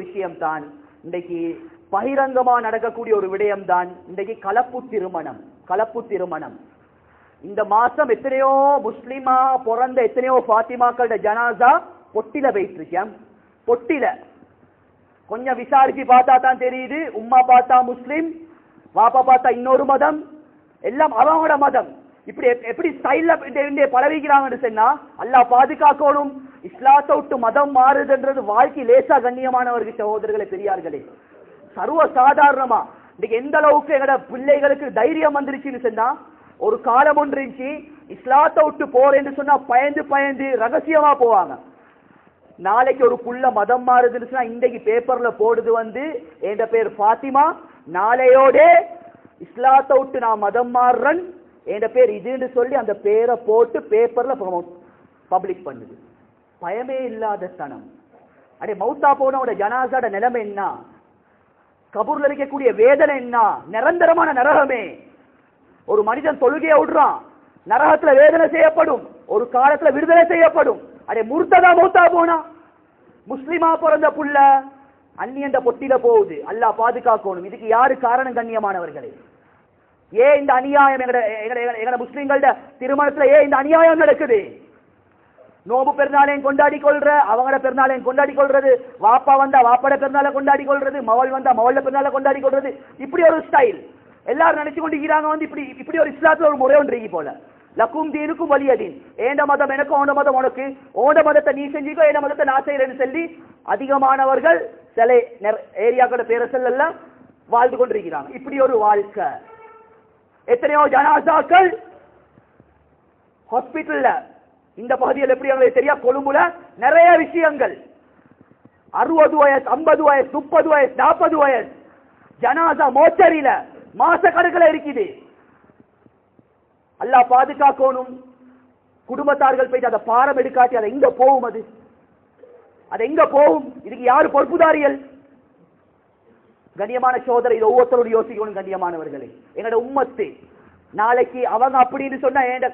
விஷயம் தான் இன்றைக்கு பகிரங்கமா நடக்கக்கூடிய ஒரு விடயம் தான் இன்றைக்கு கலப்பு திருமணம் கலப்பு திருமணம். இந்த மாசம் எத்தனையோ முஸ்லிமா பிறந்த எத்தனையோ பாத்திமாக்களோட ஜனாசா பொட்டில போயிட்டு பொட்டில. கொஞ்சம் விசாரிச்சு பார்த்தா தான் தெரியுது. உம்மா பார்த்தா முஸ்லிம் பாப்பா பார்த்தா இன்னொரு மதம். எல்லாம் அவங்களோட மதம். இப்படி எப்படி ஸ்டைல்ல பழகிக்கிறாங்கன்னு சொன்னா அல்லாஹ் பாதுகாக்கணும் இஸ்லாத்தை விட்டு மதம் மாறுதுன்றது வாழ்க்கை லேசா கண்ணியமானவர்கள் சகோதரர்களை பெரியார்களே. சர்வ சாதாரணமா. இன்னைக்கு எந்த அளவுக்கு எங்கட பிள்ளைகளுக்கு தைரியம் வந்துருச்சுன்னு சொன்னா ஒரு காலம் ஒன்று இருந்துச்சு இஸ்லாத்தை விட்டு போறேன்னு சொன்னா பயந்து பயந்து ரகசியமா போவாங்க. நாளைக்கு ஒரு புள்ள மதம் மாறுதுன்னு சொன்னா இன்றைக்கு பேப்பர்ல போடுது வந்து என் பேர் பாத்திமா நாளையோட இஸ்லாத்தை விட்டு நான் மதம் மாறுறேன் என் பேர் இதுன்னு சொல்லி அந்த பேரை போட்டு பேப்பர்ல பப்ளிக் பண்ணுது. பயமே இல்லாத தனம். அடே மௌத்தா போனவோட ஜனாசாட நிலைமை என்ன? கபூர்ல இருக்கக்கூடிய வேதனை என்ன? நிரந்தரமான நரகமே. ஒரு மனிதன் தொழுகையை விடுறான். நரகத்துல வேதனை செய்யப்படும். ஒரு காலத்துல விடுதலை செய்யப்படும். அடே முர்த்ததா மௌத்தா போனா? முஸ்லிமா பிறந்த புள்ள அந்நியண்ட பொட்டில போகுது. அல்லாஹ் பாதுகாக்கணும். இதுக்கு யாரு காரணம் கண்ணியமானவர்களே? ஏன் இந்த அநியாயம் எங்கட எங்கட எங்கட- எங்கட முஸ்லிம்களோட திருமணத்துல ஏன் இந்த அநியாயம் நடக்குது? நோம்பு பெருநாளையும் கொண்டாடி கொள்ற அவங்களோட பெருநாளையும் கொண்டாடி கொள்றது வாப்பா வந்தா வாப்பட பெருநாளை கொண்டாடி கொள்றது மவள் வந்தா மவள பெருநாளை கொண்டாடி கொள்றது இப்படி ஒரு ஸ்டைல் எல்லாரும் நினைச்சு கொண்டிருக்கிறாங்க வந்து இப்படி இப்படி ஒரு இஸ்லாத்துல ஒரு முறை ஒன்று போல. லக்கும் தீனுக்கும் வலியதீன் ஏண்ட மதம் எனக்கு ஓண்ட மதம் உனக்கு? ஓண்ட மதத்தை நீ செஞ்சுக்கோ ஏண்ட மதத்தை நான் செய்யறேன்னு சொல்லி அதிகமானவர்கள் சில ஏரியாக்களோட பேரசல் எல்லாம் வாழ்ந்து கொண்டிருக்கிறாங்க. இப்படி ஒரு வாழ்க்கை. எத்தனையோ ஜனாசாக்கள் ஹாஸ்பிட்டல்ல இந்த பகுதியில் எப்படி எங்களுக்கு தெரியா? கொழும்புல நிறைய விஷயங்கள். அறுபது வயசு ஐம்பது வயசு முப்பது வயசு நாற்பது வயசு. ஜனாசா மோச்சரியில மாச இருக்குது. அல்லாஹ் பாதுகாக்கணும். குடும்பத்தார்கள் போயிட்டு அதை பாரம் எடுக்காட்டி அதை எங்க போகும் அது? அது எங்க போகும் இதுக்கு யாரு பொறுப்புதாரியல் கண்ணியமான சோதரை இது ஒவ்வொருத்தரோடு யோசிக்கணும் கண்ணியமானவர்களே. எங்களோட உம்மத்து நாளைக்கு அவங்க அப்படின்னு சொன்னா ஏண்ட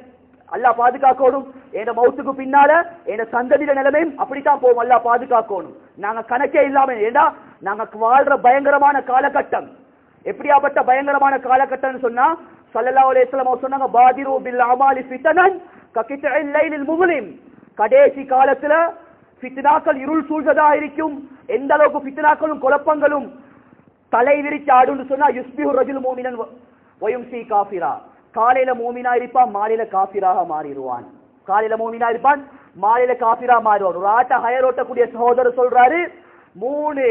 அல்லா பாதுகாக்கணும். என் மௌத்துக்கு பின்னால என் சந்ததியில நிலைமையும் அப்படித்தான் போவோம் அல்லா பாதுகாக்கணும். நாங்க கணக்கே இல்லாம ஏண்டா? நாங்க வாழ்ற பயங்கரமான காலகட்டம். எப்படியாப்பட்ட பயங்கரமான காலகட்டம்னு சொன்னா சல்லல்லா அலைஹி சொன்னாங்க பாதிரோ பில் அமாலி பித்தனன் கக்கித்தில் லைலில் கடைசி காலத்துல ஃபித்னாக்கள் இருள் சூழ்ந்ததா இருக்கும். எந்த அளவுக்கு ஃபித்னாக்களும் குழப்பங்களும் தலை விரிச்சு ஆடுன்னு சொன்னா யுஸ்பிஹு ரஜுல் மூமினன் வயும்சி காஃபிரா. காலையில மூமினா இருப்பான் மாலையில காபிராக மாறிடுவான். காலையில மூமினா இருப்பான் மாலையில காபிரா மாறுவான். ஒரு ஆட்ட ஹயர் ஓட்டக்கூடிய சகோதரர் சொல்றாரு மூணு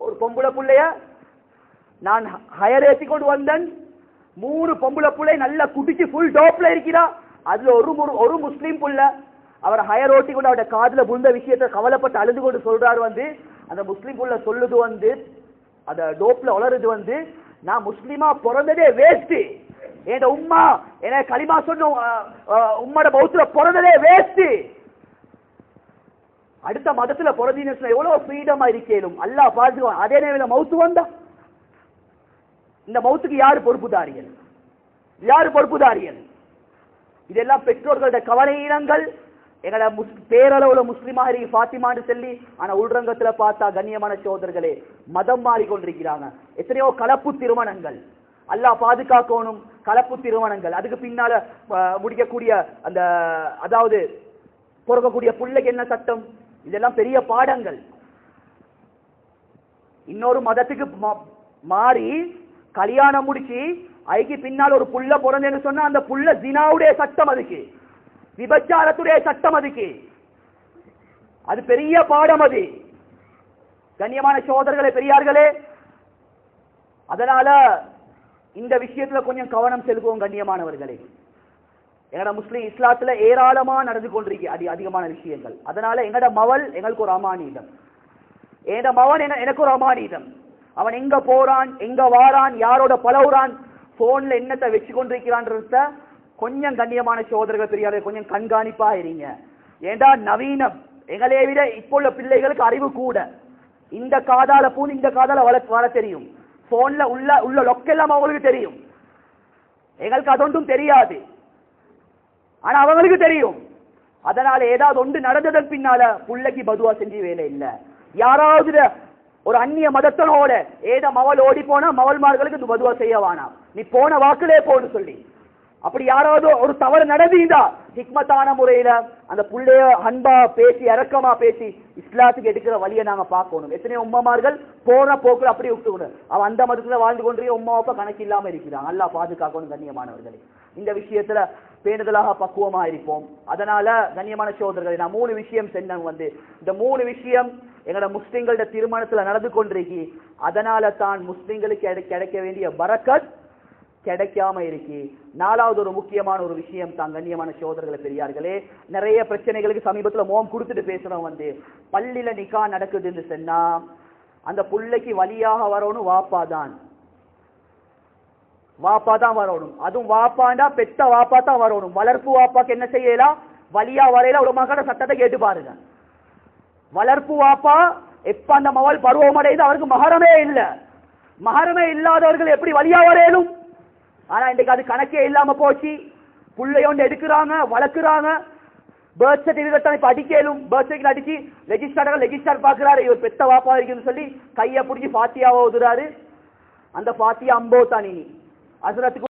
ஒரு பொம்பளை பிள்ளைய நான் ஹயர் ஏற்றி கொண்டு வந்தேன். மூணு பொம்பளை பிள்ளை நல்லா குடிச்சு ஃபுல் டோப்ல இருக்கிறா. அதுல ஒரு ஒரு முஸ்லீம் புள்ள அவர் ஹயர் ஓட்டி கொண்டு அவருடைய காதுல புந்த விஷயத்தை கவலைப்பட்டு அழுது கொண்டு சொல்றாரு வந்து அந்த முஸ்லீம் புள்ள சொல்லுது வந்து அந்த டோப்ல வளருது வந்து நான் முஸ்லீமா பிறந்ததே வேஸ்ட்டு என் உம்மா? என களிமா சொன்ன உம்மோட பௌத்துல பிறந்ததே வேஸ்ட் அடுத்த மதத்துல பிறந்தீங்கன்னு சொன்னா எவ்வளவு ஃப்ரீடமா இருக்கேனும் அல்லாஹ் பாத்துக்குவான் அதே நேரம் மௌத்து வந்தா. இந்த மௌத்துக்கு யாரு பொறுப்புதாரியல்? யாரு பொறுப்புதாரியல்? இதெல்லாம் பெற்றோர்களோட கவலையினங்கள். எங்களோட முஸ் பேரளவுல முஸ்லிமாக இருக்கு ஃபாத்திமான்னு சொல்லி ஆனா உள்ரங்கத்துல பார்த்தா கண்ணியமான சோதர்களே மதம் மாறிக்கொண்டிருக்கிறாங்க. எத்தனையோ கலப்பு திருமணங்கள். அல்லாஹ் பாதுகாக்கணும். கலப்பு திருமணங்கள். அதுக்கு பின்னால முடிக்கக்கூடிய அந்த அதாவது பிறக்கக்கூடிய பிள்ளைக்கு என்ன சட்டம்? இதெல்லாம் பெரிய பாடங்கள். இன்னொரு மதத்துக்கு மா- மாறி கல்யாணம் முடிச்சு ஐக்கு பின்னால் ஒரு புள்ள பிறந்தேன்னு சொன்னா அந்த புள்ள ஜினாவுடைய சட்டம் அதுக்கு. விபச்சாரத்துடைய சட்டம் அதுக்கு. அது பெரிய பாடம் அது. கண்ணியமான சோதர்களே பெரியார்களே அதனால இந்த விஷயத்துல கொஞ்சம் கவனம் செலுத்துவோம் கண்ணியமானவர்களே. எங்கட முஸ்லீம் இஸ்லாத்துல ஏராளமா நடந்து கொண்டிருக்கு அதி அதிகமான விஷயங்கள். அதனால எங்கட மவள் எங்களுக்கு ஒரு அமானீதம். என் மவன் என- எனக்கு ஒரு அமானிதம். அவன் எங்க போறான் எங்க வாரான் யாரோட பழகுறான் போன்ல என்னத்தை வச்சு கொண்டிருக்கிறான்றத கொஞ்சம் கண்ணியமான சோதரர்கள் தெரியாத கொஞ்சம் கண்காணிப்பா இருங்க. ஏண்டா நவீனம்? எங்களை விட இப்போ உள்ள பிள்ளைகளுக்கு அறிவு கூட. இந்த காதால பூந்து இந்த காதால வள வள தெரியும். போன்ல உள்ள உள்ள லொக்கெல்லாம் அவங்களுக்கு தெரியும். எங்களுக்கு அதொன்றும் தெரியாது. ஆனா அவங்களுக்கு தெரியும். அதனால ஏதாவது ஒன்று நடந்ததன் பின்னால புள்ளைக்கு பதுவா செஞ்சு வேலை இல்ல. யாராவது ஒரு அந்நிய மதத்தனோட ஏதோ மவள் ஓடி போனா மவள்மார்களுக்கு பதுவா செய்ய வேணாம். நீ போன வாக்குலே போன்னு சொல்லி. அப்படி யாராவது ஒரு தவறு நடந்தீந்தா ஹிக்மத்தான முறையில அந்த புள்ளைய அன்பா பேசி இறக்கமா பேசி இஸ்லாத்துக்கு எடுக்கிற வழியை நாங்க பார்க்கணும். எத்தனையோ உம்மமார்கள் போன போக்குல அப்படியே விட்டுக்கணும். அவன் அந்த மதத்துல வாழ்ந்து கொண்டே உம்மாவப்ப கணக்கு இல்லாம இருக்கிறான். நல்லா பாதுகாக்கணும் கண்ணியமானவர்களே. இந்த விஷயத்துல பேணுதலாக பக்குவமா இருப்போம். அதனால கண்ணியமான சோதர்களை நான் மூணு விஷயம் சென்னேன் வந்து. இந்த மூணு விஷயம் எங்களோட முஸ்லிம்களோட திருமணத்துல நடந்து கொண்டிருக்கி அதனால தான் முஸ்லிம்களுக்கு கிடைக்க வேண்டிய பரக்கத் கிடைக்காம இருக்கு. நாலாவது ஒரு முக்கியமான ஒரு விஷயம் தான் கண்ணியமான சோதரர்களை பெரியார்களே. நிறைய பிரச்சனைகளுக்கு சமீபத்தில் மோம் கொடுத்துட்டு பேசுறோம் வந்து பள்ளியில நிக்கா நடக்குதுன்னு சொன்னா அந்த புள்ளைக்கு வழியாக வரணும் வாப்பா தான். வாப்பா தான் வரணும். அதுவும் வாப்பாண்டா பெத்த வாப்பா தான் வரணும். வளர்ப்பு வாப்பாக்கு என்ன செய்யலாம் வழியா வரையில ஒரு மகன சட்டத்தை கேட்டு பாருங்க. வளர்ப்பு வாப்பா எப்ப அந்த மவள் பருவமடைந்து அவருக்கு மகரமே இல்லை. மகரமே இல்லாதவர்கள் எப்படி வழியா வரையலும்? ஆனா இன்றைக்கு அது கணக்கே இல்லாம போச்சு. பிள்ளையோண்டு எடுக்கிறாங்க வளர்க்குறாங்க. பர்த் சர்டிபிகேட் தான் இப்ப அடிக்கலும் பர்த் சர்டிபிகேட் அடிச்சு ரெஜிஸ்டர் ரெஜிஸ்டர் பாக்குறாரு இவர் பெத்த வாப்பா இருக்குன்னு சொல்லி கையை பிடிச்சி பாத்தியாவை ஓதுறாரு அந்த பாத்தியா அம்போ தான் அசுரத்துக்கு